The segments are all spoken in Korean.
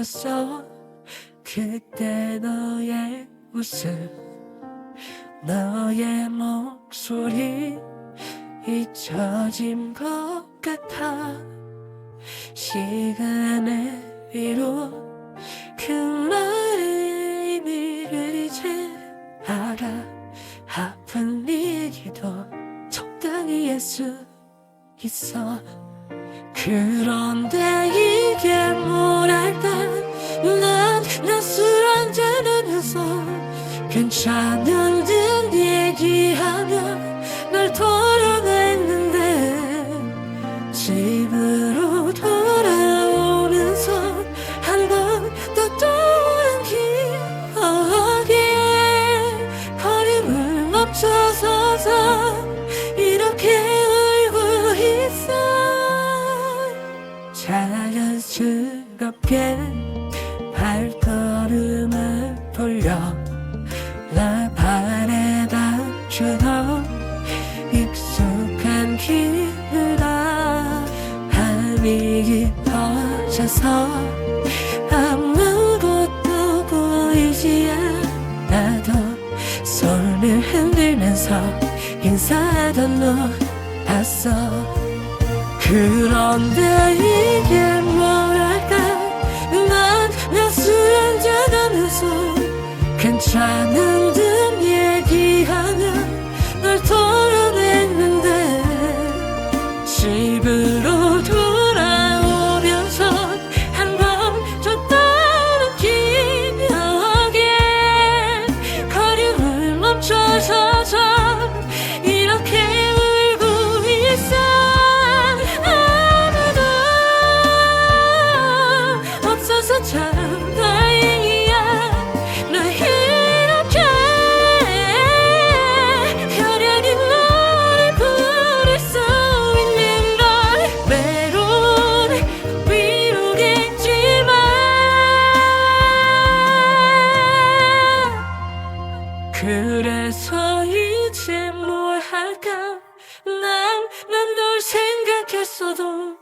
오래되었어. 그때 너의 웃음 너의 목소리 잊혀진 것 같아. 시간의 위로 그 말의 의미를 이제 알아. 아픈 얘기도 적당히 할 수 있어. 그런데 괜찮 나 바래다 주던 익숙한 길이라 밤이 깊어져서 아무것도 보이지 않아도 손을 흔들면서 인사하던 너 봤어. 그런데 이게 뭐랄까? 난나술 한 잔 하면서 괜찮은 듯 얘기하면 난난널 생각했어도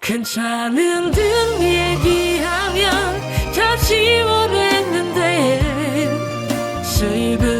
괜찮은 듯 얘기하면 다 지워냈는데. 집을